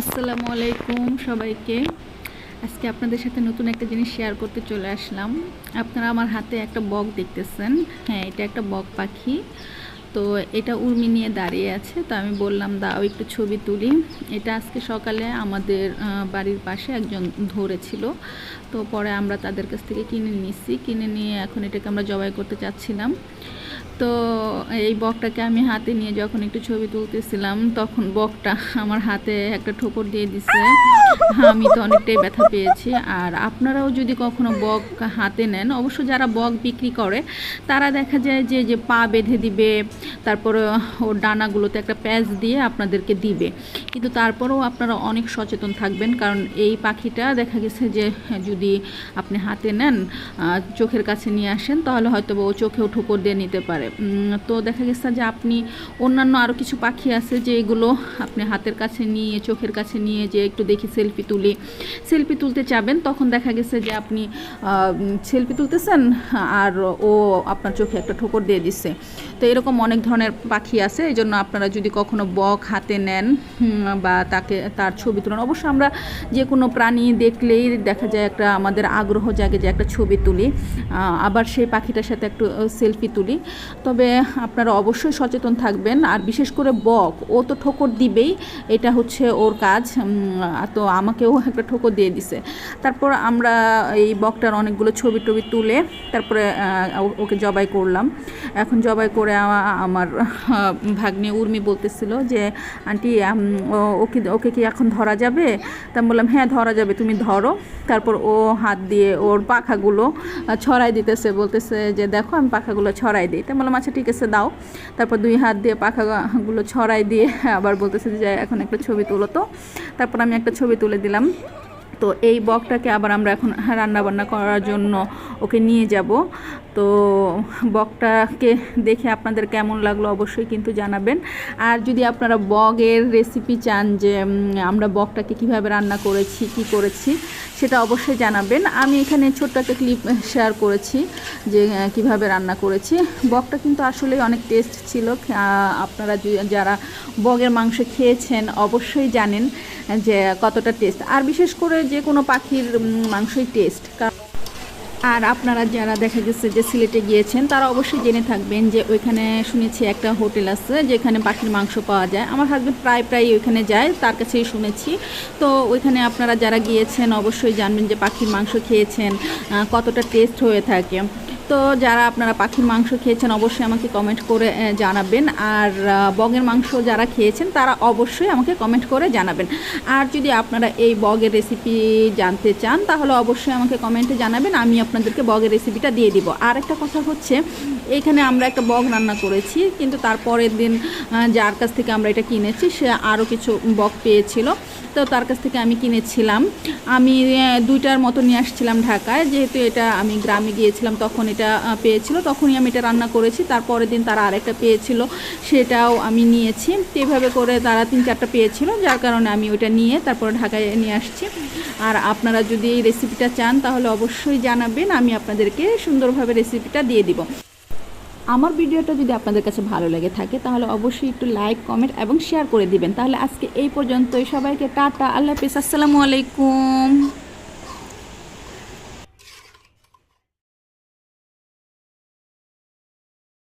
আসসালামু আলাইকুম সবাইকে। আজকে আপনাদের সাথে নতুন একটা জিনিস শেয়ার করতে চলে আসলাম। আপনারা আমার হাতে একটা বক দেখতেছেন। হ্যাঁ এটা একটা বক পাখি। তো এটা উর্মি নিয়ে দাঁড়িয়ে আছে। তো আমি বললাম, দাও একটু ছবি তুলি। এটা আজকে সকালে আমাদের বাড়ির পাশে একজন ধরেছিল। তো পরে আমরা তাদের কাছ থেকে কিনে নিচ্ছি কিনে নিয়ে এখন এটাকে আমরা জবাই করতে চাচ্ছিলাম। তো এই বকটাকে আমি হাতে নিয়ে যখন একটু ছবি তুলতেছিলাম, তখন বকটা আমার হাতে একটা ঠোকর দিয়ে দিছে। আমি তো অনেকটাই ব্যথা পেয়েছি। আর আপনারাও যদি কখনো বক হাতে নেন, অবশ্য যারা বক বিক্রি করে, তারা দেখা যায় যে যে পা বেঁধে দিবে, তারপরে ওর ডানাগুলোতে একটা প্যাচ দিয়ে আপনাদেরকে দিবে। কিন্তু তারপরেও আপনারা অনেক সচেতন থাকবেন, কারণ এই পাখিটা দেখা গেছে যে, যদি আপনি হাতে নেন চোখের কাছে নিয়ে আসেন, তাহলে হয়তো ও চোখেও ঠোকর দিয়ে নিতে পারে। উম, তো দেখা গেছে যে আপনি অন্যান্য আরও কিছু পাখি আছে যে এগুলো আপনি হাতের কাছে নিয়ে চোখের কাছে নিয়ে যে একটু দেখি সেলফি তুলি। সেলফি তুলতে চাবেন তখন দেখা গেছে যে আপনি সেলফি তুলতেছেন আর ও আপনার চোখে একটা ঠোকর দিয়ে দিচ্ছে তো এরকম অনেক ধরনের পাখি আছে এই জন্য আপনারা যদি কখনো বক হাতে নেন বা তাকে তার ছবি তুলেন অবশ্য আমরা যে কোনো প্রাণী দেখলেই দেখা যায় একটা আমাদের আগ্রহ জাগে যে একটা ছবি তুলি। আবার সেই পাখিটার সাথে একটু সেলফি তুলি। তবে আপনারা অবশ্যই সচেতন থাকবেন, আর বিশেষ করে বক, ও তো ঠোকর দিবেই, এটা হচ্ছে ওর কাজ তো আমাকেও একটা ঠোকর দিয়ে দিছে। তারপর আমরা এই বকটার অনেকগুলো ছবি টবি তুলে তারপরে ওকে জবাই করলাম। এখন জবাই করে আমার ভাগ্নে উর্মি বলতেছিল যে, আন্টি ওকে ওকে কি এখন ধরা যাবে? তা বললাম হ্যাঁ ধরা যাবে, তুমি ধরো। তারপর ও হাত দিয়ে ওর পাখাগুলো ছড়াই দিতেছে, বলতেছে যে, দেখো, আমি পাখাগুলো ছড়াই দিই। তা বললাম আচ্ছা ঠিক আছে, দাও। তারপর দুই হাত দিয়ে পাখাগুলো ছড়াই দিয়ে আবার বলতেছে যে, এখন একটা ছবি তুলো তো। তারপর আমি একটা ছবি তুলে দিলাম। তো এই বকটাকে আবার আমরা এখন রান্না বান্না করার জন্য ওকে নিয়ে যাব। তো বকটাকে দেখে আপনাদের কেমন লাগল অবশ্যই কিন্তু জানাবেন। আর যদি আপনারা বগের রেসিপি চান যে আমরা বকটাকে কীভাবে রান্না করেছি, কি করেছি, সেটা অবশ্যই জানাবেন। আমি এখানে ছোট্ট একটা ক্লিপ শেয়ার করেছি যে কীভাবে রান্না করেছি। বকটা কিন্তু আসলে অনেক টেস্ট ছিল। আপনারা যারা বগের মাংস খেয়েছেন অবশ্যই জানেন যে, কতটা টেস্ট আর বিশেষ করে যে কোনো পাখির মাংসই টেস্ট আর আপনারা যারা দেখা গেছে যে সিলেটে গিয়েছেন, তারা অবশ্যই জেনে থাকবেন যে ওইখানে শুনেছি একটা হোটেল আছে যেখানে পাখির মাংস পাওয়া যায়। আমার হাজব্যান্ড প্রায় প্রায় ওইখানে যায়, তার কাছেই শুনেছি। তো ওইখানে আপনারা যারা গিয়েছেন, অবশ্যই জানবেন যে পাখির মাংস খেয়েছেন কতটা টেস্ট হয়ে থাকে। তো যারা আপনারা পাখির মাংস খেয়েছেন, অবশ্যই আমাকে কমেন্ট করে জানাবেন। আর বগের মাংস যারা খেয়েছেন, তারা অবশ্যই আমাকে কমেন্ট করে জানাবেন। আর যদি আপনারা এই বগের রেসিপি জানতে চান, তাহলে অবশ্যই আমাকে কমেন্টে জানাবেন। আমি আপনাদেরকে বগের রেসিপিটা দিয়ে দিব। আর একটা কথা হচ্ছে এখানে আমরা একটা বগ রান্না করেছি, কিন্তু তারপরের দিন যার কাছ থেকে আমরা এটা কিনেছি, সে আরও কিছু বক পেয়েছিল। তো তার কাছ থেকে আমি কিনেছিলাম। আমি দুইটার মতো নিয়ে আসছিলাম ঢাকায়, যেহেতু এটা আমি গ্রামে গিয়েছিলাম, তখন এটা পেয়েছিল। তখনই আমি এটা রান্না করেছি। তারপরের দিন তারা আরেকটা পেয়েছিল, সেটাও আমি নিয়েছি। এভাবে করে তারা তিন চারটা পেয়েছিল, যার কারণে আমি ওইটা নিয়ে তারপরে ঢাকায় নিয়ে আসছি। আর আপনারা যদি এই রেসিপিটা চান, তাহলে অবশ্যই জানাবেন, আমি আপনাদেরকে সুন্দরভাবে রেসিপিটা দিয়ে দিব। আমার ভিডিওটা যদি আপনাদের কাছে ভালো লাগে থাকে, তাহলে অবশ্যই একটু লাইক কমেন্ট এবং শেয়ার করে দিবেন। তাহলে আজকে এই পর্যন্তই। সবাইকে টাটা, আল্লাহ হাফিজ। আসসালামু আলাইকুম।